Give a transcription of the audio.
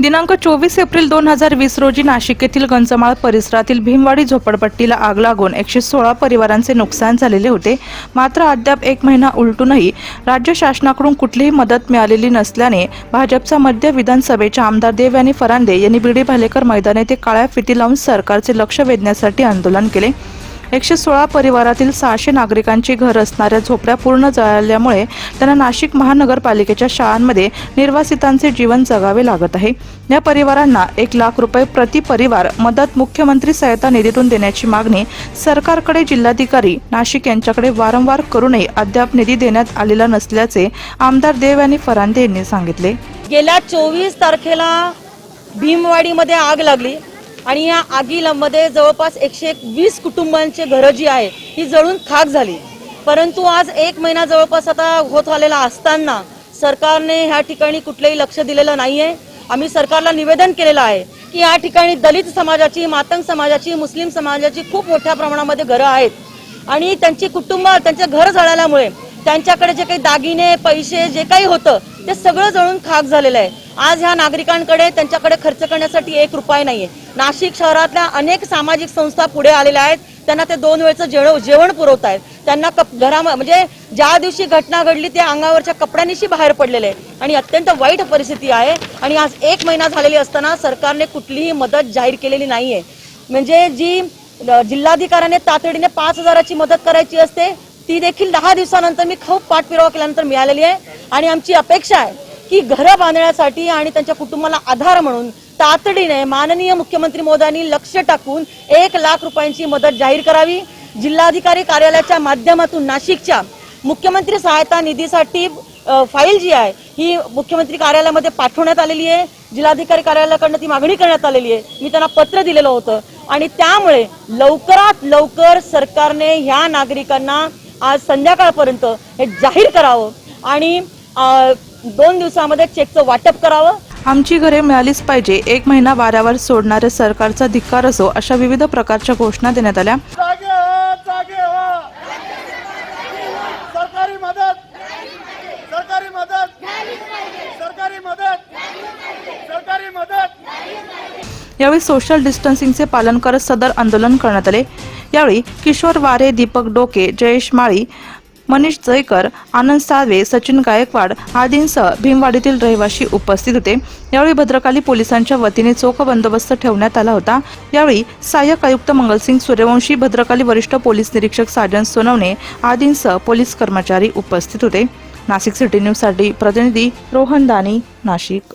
दिनांक चोवीस एप्रिल दोन हजार वीस रोजी नाशिक येथील गंजमाळ परिसरातील भीमवाडी झोपडपट्टीला आग लागून एकशे सोळा परिवारांचे नुकसान झालेले होते. मात्र अद्याप एक महिना उलटूनही राज्य शासनाकडून कुठलीही मदत मिळालेली नसल्याने भाजपचा मध्य विधानसभेच्या आमदार देवयानी फरांदे यांनी बिर्डी भालेकर मैदान येथे काळ्या फिती लावून सरकारचे लक्ष वेधण्यासाठी आंदोलन केले. एकशे सोळा परिवारातील सहाशे नागरिकांची घर असणाऱ्या झोपड्या पूर्ण जळाल्यामुळे त्यांना नाशिक महानगरपालिकेच्या शाळांमध्ये निर्वासितांचे जीवन जगावे लागत आहे. या परिवारांना एक लाख रुपये प्रति परिवार मदत मुख्यमंत्री सहायता निधीतून देण्याची मागणी सरकारकडे जिल्हाधिकारी नाशिक यांच्याकडे वारंवार करूनही अद्याप निधी देण्यात आलेला नसल्याचे आमदार देव आणि फरांदे यांनी सांगितले. गेल्या चोवीस तारखेला भीमवाडीमध्ये आग लागली. आणि या आगीमध्ये जवळपास एकशे वीस कुटुंबांचे घरं जी आहे ही जळून खाक झाली. परंतु आज एक महिना जवळपास आता होत आलेला असताना सरकारने ह्या ठिकाणी कुठलंही लक्ष दिलेलं नाहीये. आम्ही सरकारला निवेदन केलेलं आहे की या ठिकाणी दलित समाजाची मातंग समाजाची मुस्लिम समाजाची खूप मोठ्या प्रमाणामध्ये घरं आहेत. आणि त्यांची कुटुंब त्यांचे घर जळाल्यामुळे त्यांच्याकडे जे काही दागिने पैसे जे काही होतं ते सगळं जळून खाक झालेलं आहे. आज ह्या नागरिकांकडे त्यांच्याकडे खर्च करण्यासाठी एक रुपये नाहीये. नाशिक शहरातल्या अनेक सामाजिक संस्था पुढे आलेल्या आहेत. त्यांना ते दोन वेळचं जेवण जेवण पुरवत आहेत त्यांना कप घरामध्ये म्हणजे ज्या दिवशी घटना घडली त्या अंगावरच्या कपड्यांनीशी बाहेर पडलेले आहे आणि अत्यंत वाईट परिस्थिती आहे. आणि आज एक महिना झालेली असताना सरकारने कुठलीही मदत जाहीर केलेली नाहीये. म्हणजे जी जिल्हाधिकाऱ्याने तातडीने पाच हजाराची मदत करायची असते ती देखील दहा दिवसानंतर मी खूप पाठपुरावा केल्यानंतर मिळालेली आहे. आणि आमची अपेक्षा आहे की घरं बांधण्यासाठी आणि त्यांच्या कुटुंबाला आधार म्हणून तातडीने माननीय मुख्यमंत्री मोदयांनी लक्ष टाकून एक लाख रुपयांची मदत जाहीर करावी. जिल्हाधिकारी कार्यालयाच्या माध्यमातून नाशिकच्या मुख्यमंत्री सहायता निधीसाठी फाईल जी आहे ही मुख्यमंत्री कार्यालयामध्ये पाठवण्यात आलेली आहे. जिल्हाधिकारी कार्यालयाकडनं ती मागणी करण्यात आलेली आहे. मी त्यांना पत्र दिलेलं होतं. आणि त्यामुळे लवकरात लवकर सरकारने ह्या नागरिकांना आज संध्याकाळपर्यंत हे जाहीर करावं आणि दोन दिवसामध्ये चेकचं वाटप करावं. आमची घरे मिळालीच पाहिजे. एक महिना वाऱ्यावर सोडणारे सरकारचा धिक्कार असो अशा विविध प्रकारच्या घोषणा देण्यात आल्या. यावेळी सोशल डिस्टन्सिंगचे पालन करत सदर आंदोलन करण्यात आले. यावेळी किशोर वारे दीपक डोके जयेश माळी मनीष जयकर आनंद साळवे सचिन गायकवाड आदींसह भीमवाडीतील रहिवाशी उपस्थित होते. यावेळी भद्रकाली पोलिसांच्या वतीने चोख बंदोबस्त ठेवण्यात आला होता. यावेळी सहाय्यक आयुक्त मंगलसिंग सूर्यवंशी भद्रकाली वरिष्ठ पोलीस निरीक्षक साजन सोनवणे आदींसह पोलीस कर्मचारी उपस्थित होते. नाशिक सिटी न्यूजसाठी प्रतिनिधी रोहन दानी नाशिक.